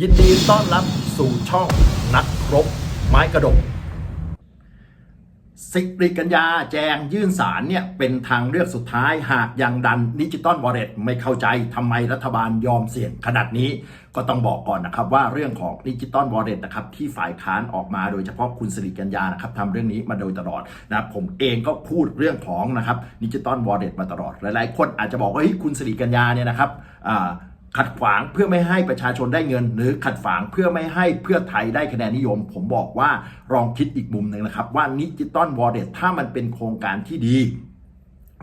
ยินดีต้อนรับสู่ช่องนักรบไม้กระดกสิริกัญญาแจงยื่นสารเนี่ยเป็นทางเลือกสุดท้ายหากยังดันดิจิตอลวอลเล็ตไม่เข้าใจทำไมรัฐบาลยอมเสี่ยงขนาดนี้ ก็ต้องบอกก่อนนะครับว่าเรื่องของดิจิตอลวอลเล็ตนะครับที่ฝ่ายค้านออกมาโดยเฉพาะคุณสิริกัญญานะครับทำเรื่องนี้มาโดยตลอดนะผมเองก็พูดเรื่องของนะครับดิจิตอลวอลเล็ตมาตลอด หลายๆ คนอาจจะบอกว่าเฮ้ยคุณสิริกัญญาเนี่ยนะครับอ่า ขัดขวางเพื่อไม่ให้ประชาชนได้เงิน หรือขัดขวางเพื่อไม่ให้เพื่อไทยได้คะแนนนิยม ผมบอกว่าลองคิดอีกมุมหนึ่งนะครับ ว่านิจิตอลวอลเล็ตถ้ามันเป็นโครงการที่ดี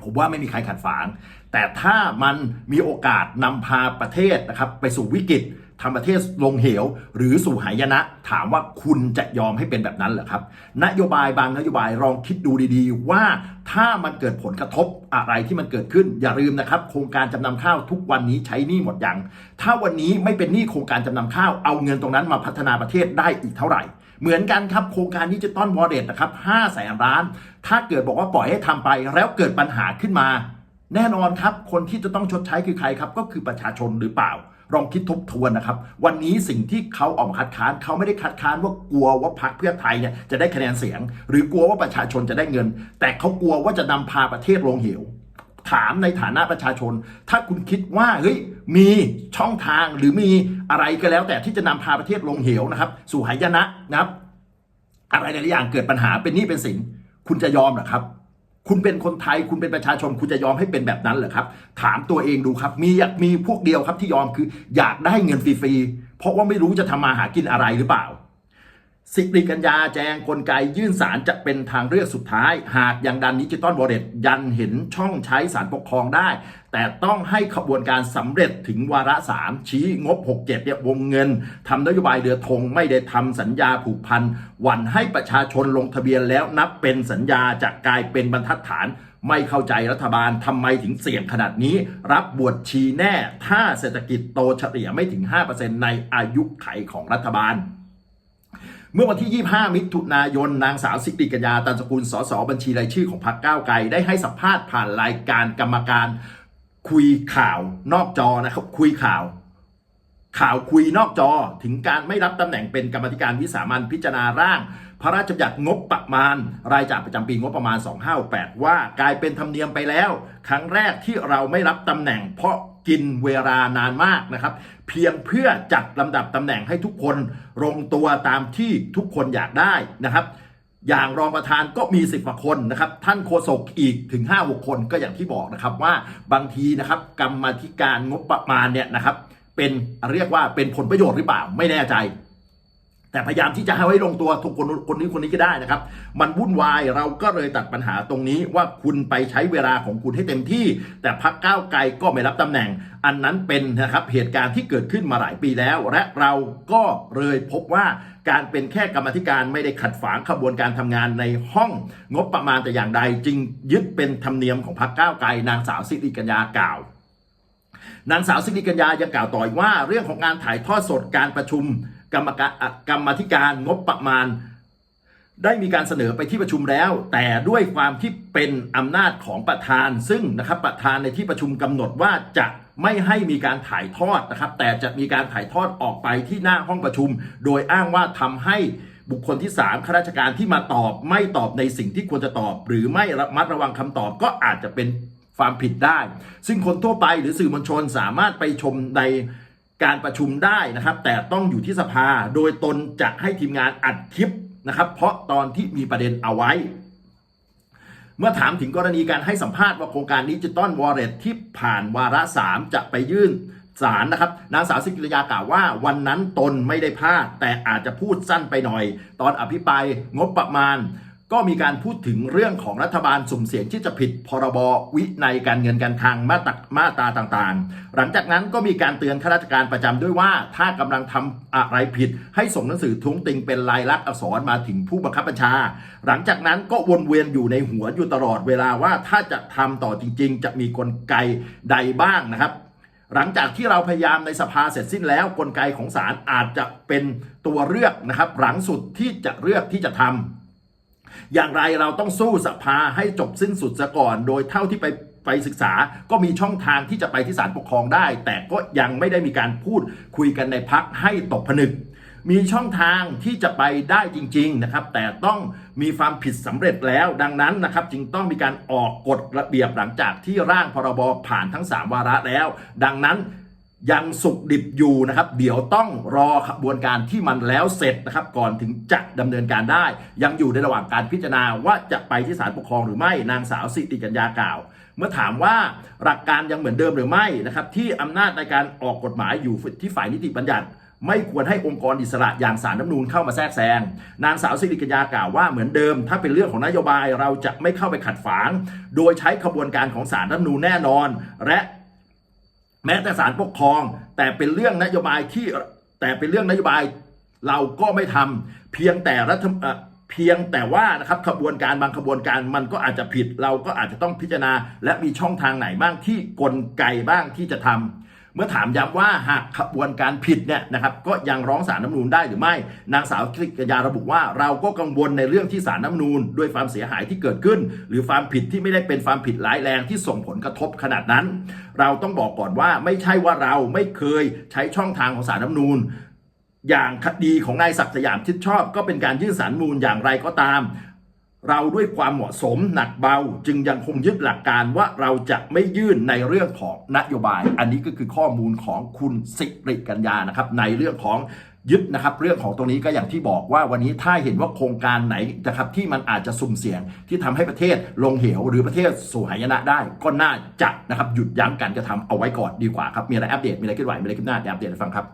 ผมว่าไม่มีใครขัดขวาง แต่ถ้ามันมีโอกาสนำพาประเทศนะครับไปสู่วิกฤต ทำประเทศลงเหว หรือสู่หายนะ ถามว่าคุณจะยอมให้เป็นแบบนั้นเหรอครับ นโยบายบางนโยบายลองคิดดูดีๆ ว่าถ้ามันเกิดผลกระทบอะไรที่มันเกิดขึ้น อย่าลืมนะครับ โครงการจำนำข้าวทุกวันนี้ใช้หนี้หมดยัง ถ้าวันนี้ไม่เป็นหนี้โครงการจำนำข้าวเอาเงินตรงนั้นมาพัฒนาประเทศได้อีกเท่าไหร่เหมือนกันครับโครงการดิจิตอลวอลเล็ตนะครับ5แสนล้าน ถ้าเกิดบอกว่าปล่อยให้ทำไป แล้วเกิดปัญหาขึ้นมา แน่นอนครับ คนที่จะต้องชดใช้คือใครครับ ก็คือประชาชนหรือเปล่า ลองคิดทบทวนนะครับ วันนี้สิ่งที่เขาออกมาคัดค้านเขาไม่ได้คัดค้านว่ากลัวว่าพรรคเพื่อไทยเนี่ยจะได้คะแนนเสียง หรือกลัวว่าประชาชนจะได้เงิน แต่เขากลัวว่าจะนำพาประเทศลงเหว ถามในฐานะประชาชน ถ้าคุณคิดว่าเฮ้ยมีช่องทางหรือมีอะไรก็แล้ว แต่ที่จะนำพาประเทศลงเหวนะครับสู่หายนะนะครับ อะไรหลายอย่างเกิดปัญหาเป็นหนี้เป็นสินคุณจะยอมหรอครับ คุณเป็นคนไทยคุณเป็นประชาชนคุณจะยอมให้เป็นแบบนั้นเหรอครับ ถามตัวเองดูครับ มีมีพวกเดียวครับที่ยอมคืออยากได้เงินฟรีๆเพราะว่าไม่รู้จะทำมาหากินอะไรหรือเปล่า สิริกัญญาแจงกลไกยื่นสารจะเป็นทางเลือกสุดท้าย หากยังดันดิจิตอลวอลเล็ตยันเห็นช่องใช้สารปกครองได้ แต่ต้องให้ขบวนการสำเร็จถึงวาระ 3 ชี้งบ 67เนี่ยวงเงินทำนโยบายเดือธงไม่ได้ทำสัญญาผูกพันหวันให้ประชาชนลงทะเบียนแล้วนับเป็นสัญญาจะกลายเป็นบรรทัดฐานไม่เข้าใจรัฐบาลทำไมถึงเสี่ยงขนาดนี้ รับบวชชีแน่ ถ้าเศรษฐกิจโตเฉลี่ยไม่ถึง 5%ในอายุไขของรัฐบาล เมื่อวันที่ 25 มิถุนายน นางสาวสิริกัญญาตันสกุลสสบัญชีรายชื่อของพรรคก้าวไกลได้ให้สัมภาษณ์ผ่านรายการกรรมการคุยข่าวนอกจอนะครับคุยข่าว ข่าวคุยนอกจอถึงการไม่รับตำแหน่งเป็นกรรมธิการวิสามันพิจารณาร่าง พระราชบัญญัติงบประมาณ รายจ่ายประจำปีงบประมาณ 2568 ว่ากลายเป็นธรรมเนียมไปแล้ว ครั้งแรกที่เราไม่รับตำแหน่งเพราะกินเวลานานมากนะครับ เพียงเพื่อจัดลำดับตำแหน่งให้ทุกคนลงตัวตามที่ทุกคนอยากได้นะครับ อย่างรองประธานก็มีสิบกว่าคนนะครับ ท่านโฆษกอีกถึง5้าหคนก็อย่างที่บอกนะครับว่าบางทีนะครับกรรมธิการงบประมาณเนี่ยนะครับเป็นเรียกว่าเป็นผลประโยชน์หรือเปล่าไม่แน่ใจ แต่พยายามที่จะให้ไว้ลงตัวทุกคนคนนี้คนนี้ก็ได้นะครับ มันวุ่นวายเราก็เลยตัดปัญหาตรงนี้ว่าคุณไปใช้เวลาของคุณให้เต็มที่ แต่พักก้าวไกลก็ไม่รับตำแหน่ง อันนั้นเป็นนะครับเหตุการณ์ที่เกิดขึ้นมาหลายปีแล้ว และเราก็เลยพบว่าการเป็นแค่กรรมธิการไม่ได้ขัดฝางขบวนการทำงานในห้องงบประมาณแต่อย่างใดจึงยึดเป็นธรรมเนียมของพักก้าวไกลนางสาวสิริกัญญากล่าวนางสาวสิริกัญญายังกล่าวต่ออีกว่าเรื่องของการถ่ายทอดสดการประชุม กรรมการกรรมธิการงบประมาณ ได้มีการเสนอไปที่ประชุมแล้ว แต่ด้วยความที่เป็นอำนาจของประธาน ซึ่งนะครับประธานในที่ประชุมกำหนดว่าจะไม่ให้มีการถ่ายทอดนะครับ แต่จะมีการถ่ายทอดออกไปที่หน้าห้องประชุม โดยอ้างว่าทำให้บุคคลที่ 3 ข้าราชการที่มาตอบไม่ตอบในสิ่งที่ควรจะตอบ หรือไม่ระมัดระวังคำตอบก็อาจจะเป็นความผิดได้ ซึ่งคนทั่วไปหรือสื่อมวลชนสามารถไปชมใน การประชุมได้นะครับ แต่ต้องอยู่ที่สภาโดยตนจะให้ทีมงานอัดคลิปนะครับ เพราะตอนที่มีประเด็นเอาไว้ เมื่อถามถึงกรณีการให้สัมภาษณ์ว่าโครงการดิจิตอลวอลเล็ตที่ผ่านวาระ 3 จะไปยื่นศาลนะครับนางสาวสิกิรยากล่าวว่าวันนั้นตนไม่ได้พลาด แต่อาจจะพูดสั้นไปหน่อย ตอนอภิปรายงบประมาณ ก็มีการพูดถึงเรื่องของรัฐบาลสุ่มเสี่ยงที่จะผิดพรบวินัยการเงินการคลังมาตรามาตราต่างๆ หลังจากนั้นก็มีการเตือนข้าราชการประจำด้วยว่า ถ้ากำลังทำอะไรผิด ให้ส่งหนังสือทุ้งติงเป็นลายลักษณ์อักษรมาถึงผู้บังคับบัญชา หลังจากนั้นก็วนเวียนอยู่ในหัวอยู่ตลอดเวลาว่าถ้าจะทำต่อจริง ๆ จะมีกลไกใดบ้างนะครับหลังจากที่เราพยายามในสภาเสร็จสิ้นแล้วกลไกของศาลอาจจะเป็นตัวเลือกนะครับหลังสุดที่จะเลือกที่จะทำ อย่างไรเราต้องสู้สภาให้จบสิ้นสุดซะก่อน โดยเท่าที่ไปไปศึกษาก็มีช่องทางที่จะไปที่ศาลปกครองได้ แต่ก็ยังไม่ได้มีการพูดคุยกันในพักให้ตกผนึก มีช่องทางที่จะไปได้จริง ๆนะครับ แต่ต้องมีความผิดสำเร็จแล้ว ดังนั้นนะครับ จึงต้องมีการออกกฎระเบียบหลังจากที่ร่างพรบผ่านทั้ง 3 วาระแล้ว ดังนั้น ยังสุกดิบอยู่นะครับ เดี๋ยวต้องรอขบวนการที่มันแล้วเสร็จนะครับ ก่อนถึงจะดำเนินการได้ ยังอยู่ในระหว่างการพิจารณาว่าจะไปที่ศาลปกครองหรือไม่นางสาวสิริกัญญากล่าว เมื่อถามว่าหลักการยังเหมือนเดิมหรือไม่นะครับ ที่อำนาจในการออกกฎหมายอยู่ที่ฝ่ายนิติบัญญัติ ไม่ควรให้องค์กรอิสระอย่างสารน้ำนูนเข้ามาแทรกแซงนางสาวสิริกัญญากล่าวว่าเหมือนเดิม ถ้าเป็นเรื่องของนโยบายเราจะไม่เข้าไปขัดฝางโดยใช้ขบวนการของสารน้ำนูนแน่นอน และ แม้แต่สารปกครอง แต่เป็นเรื่องนโยบายที่แต่เป็นเรื่องนโยบายเราก็ไม่ทำเพียงแต่รัฐเพียงแต่ว่านะครับขบวนการบางขบวนการมันก็อาจจะผิด เราก็อาจจะต้องพิจารณา และมีช่องทางไหนบ้างที่กลไกบ้างที่จะทำเมื่อถามย้ำว่าหากขบวนการผิดเนี่ยนะครับก็ยังร้องสารน้ำนูนได้หรือไม่ นางสาวกิกยาระบุว่าเราก็กังวลในเรื่องที่สารน้ำนูนด้วยความเสียหายที่เกิดขึ้น หรือความผิดที่ไม่ได้เป็นความผิดร้ายแรงที่ส่งผลกระทบขนาดนั้น เราต้องบอกก่อนว่าไม่ใช่ว่าเราไม่เคยใช้ช่องทางของสารน้ำนูนอย่างคดีของนายศักดิ์สยามชิดชอบ ก็เป็นการยื่นสารนูนอย่างไรก็ตาม เราด้วยความเหมาะสมหนักเบาจึงยังคงยึดหลักการว่าเราจะไม่ยื่นในเรื่องของนโยบาย อันนี้ก็คือข้อมูลของคุณสิริกัญญานะครับ ในเรื่องของยึดนะครับเรื่องของตรงนี้ก็อย่างที่บอกว่าวันนี้ถ้าเห็นว่าโครงการไหนนะครับที่มันอาจจะสุ่มเสี่ยงที่ทำให้ประเทศลงเหว หรือประเทศสู่หายนะได้ ก็น่าจะนะครับหยุดยั้งการกระทำเอาไว้ก่อนดีกว่าครับมีอะไรอัปเดตมีอะไรเคลื่อนไหวมีอะไรขึ้นหน้าเดี๋ยวอัปเดตให้ฟังครับ